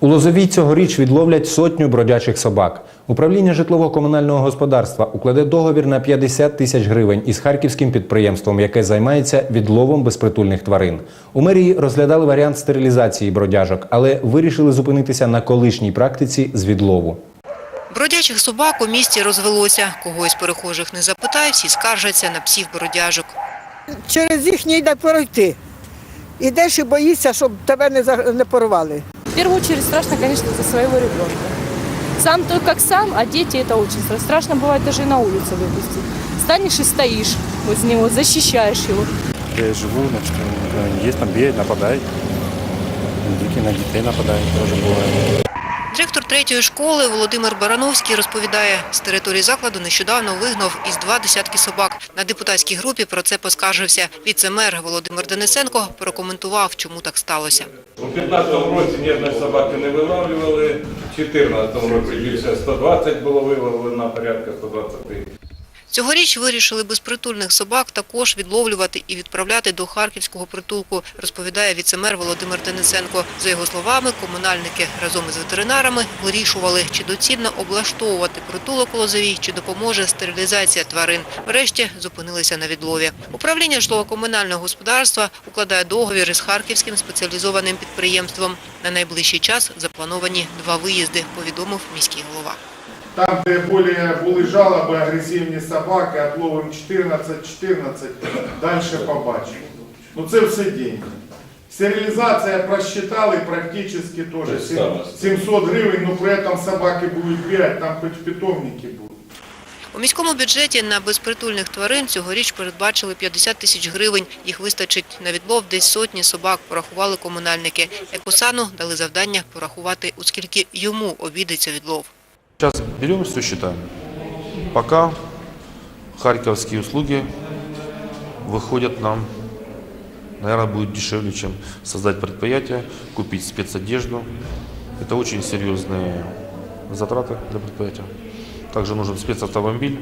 У Лозовій цьогоріч відловлять сотню бродячих собак. Управління житлово-комунального господарства укладе договір на 50 тисяч гривень із харківським підприємством, яке займається відловом безпритульних тварин. У мерії розглядали варіант стерилізації бродяжок, але вирішили зупинитися на колишній практиці з відлову. Бродячих собак у місті розвелося. Кого із перехожих не запитай, всі скаржаться на псів бродяжок. через їх не йде пройти. Ідеш і боїшся, щоб тебе не порвали. Первую очередь страшно, конечно, за своего ребенка. Сам то как сам, а дети это очень страшно. Страшно бывает даже и на улицу выпустить. Станешь и стоишь возле него, защищаешь его. Я живу, значит, э, есть там бьет, нападает. Дикий на детей нападает, тоже бывает. Директор третьої школи Володимир Барановський розповідає, з території закладу нещодавно вигнав із два десятки собак. На депутатській групі про це поскаржився. Віце-мер Володимир Денисенко прокоментував, чому так сталося. У 15-му році ні одної собаки не виловлювали, в 14-му році більше 120 було виловлено, порядка 120. Цьогоріч вирішили безпритульних собак також відловлювати і відправляти до харківського притулку, розповідає віцемер Володимир Денисенко. За його словами, комунальники разом із ветеринарами вирішували, чи доцільно облаштовувати притулок у Лозовій, чи допоможе стерилізація тварин. Врешті зупинилися на відлові. Управління житлово-комунального господарства укладає договір із харківським спеціалізованим підприємством. На найближчий час заплановані два виїзди, повідомив міський голова. Там, де более були жалоби, агресивні собаки, отловим 14-14, далі побачимо. Ну це все деньги. Стерилізація просчитали практично теж сім- 700 гривень, но при этом собаки будуть бігати, там хоч питомники будуть. У міському бюджеті на безпритульних тварин цьогоріч передбачили 50 тисяч гривень. Їх вистачить на відлов десь сотні собак, порахували комунальники. Екосану дали завдання порахувати, у скільки йому обійдеться відлов. Сейчас берем все считаем. Пока харьковские услуги выходят нам, наверное, будет дешевле, чем создать предприятие, купить спецодежду. Это очень серьезные затраты для предприятия. Также нужен спецавтомобиль,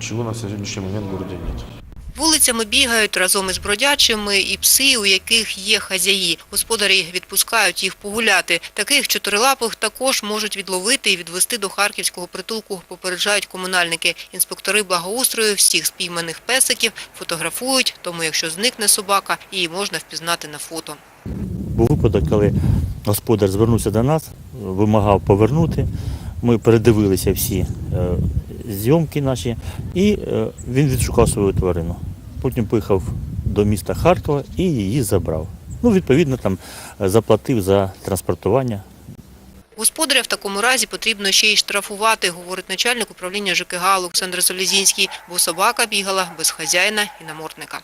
чего на сегодняшний момент в городе нет. Вулицями бігають разом із бродячими і пси, у яких є хазяї. Господарі відпускають їх погуляти. Таких чотирилапих також можуть відловити і відвести до харківського притулку, попереджають комунальники. Інспектори благоустрою всіх спійманих песиків фотографують, тому якщо зникне собака, її можна впізнати на фото. Був випадок, коли господар звернувся до нас, вимагав повернути. Ми передивилися всі е, зйомки наші, і е, він відшукав свою тварину. Потім поїхав до міста Харкова і її забрав. Ну, відповідно, там е, заплатив за транспортування Господаря в такому разі потрібно ще й штрафувати, говорить начальник управління ЖКГ Олександр Солізінський, бо собака бігала без хазяїна і намордника.